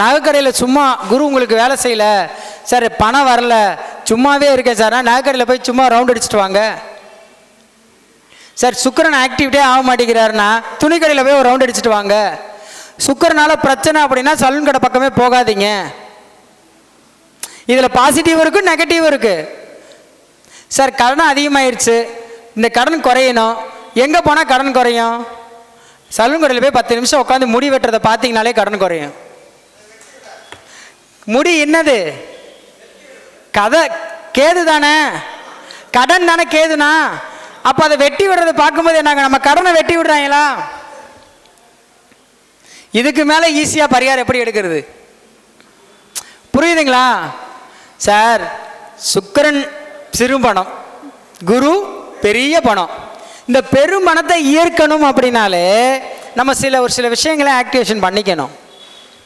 நகைக்கடையில் சும்மா குரு உங்களுக்கு வேலை செய்யல. சார் பணம் வரல. சும்மாவே இருக்கேன் சார். நான் நகைக்கடையில் போய் சும்மா ரவுண்ட் அடிச்சுட்டு வாங்க. சார் சுக்கரன் ஆக்டிவிட்டே ஆக மாட்டேங்கிறாருன்னா துணிக்கடையில் போய் ஒரு ரவுண்ட் அடிச்சுட்டு வாங்க. சுக்கரனால் பிரச்சனை அப்படின்னா சலூன் கடை பக்கமே போகாதீங்க. இதில் பாசிட்டிவ் இருக்குது நெகட்டிவ் இருக்குது சார் கடன் அதிகமாயிருச்சு. இந்த கடன் குறையணும். எங்கே போனால் கடன் குறையும்? சலூன் கடையில் போய் பத்து நிமிஷம் உட்காந்து முடி வெட்டுறதை பார்த்தீங்கனாலே கடன் குறையும். முடி என்னது? கதை கேது தானே? கடன் தானே கேதுனா? அப்போ அதை வெட்டி விடுறதை பார்க்கும்போது என்னங்க நம்ம கடனை வெட்டி விடுறாங்களா? இதுக்கு மேலே ஈஸியாக பரிகாரம் எப்படி எடுக்கிறது? புரியுதுங்களா? சார் சுக்கிரன் சிறு பணம் குரு பெரிய பணம். இந்த பெரும் பணத்தை ஈர்க்கணும் அப்படின்னாலே நம்ம சில ஒரு சில விஷயங்களை ஆக்டிவேஷன் பண்ணிக்கணும்.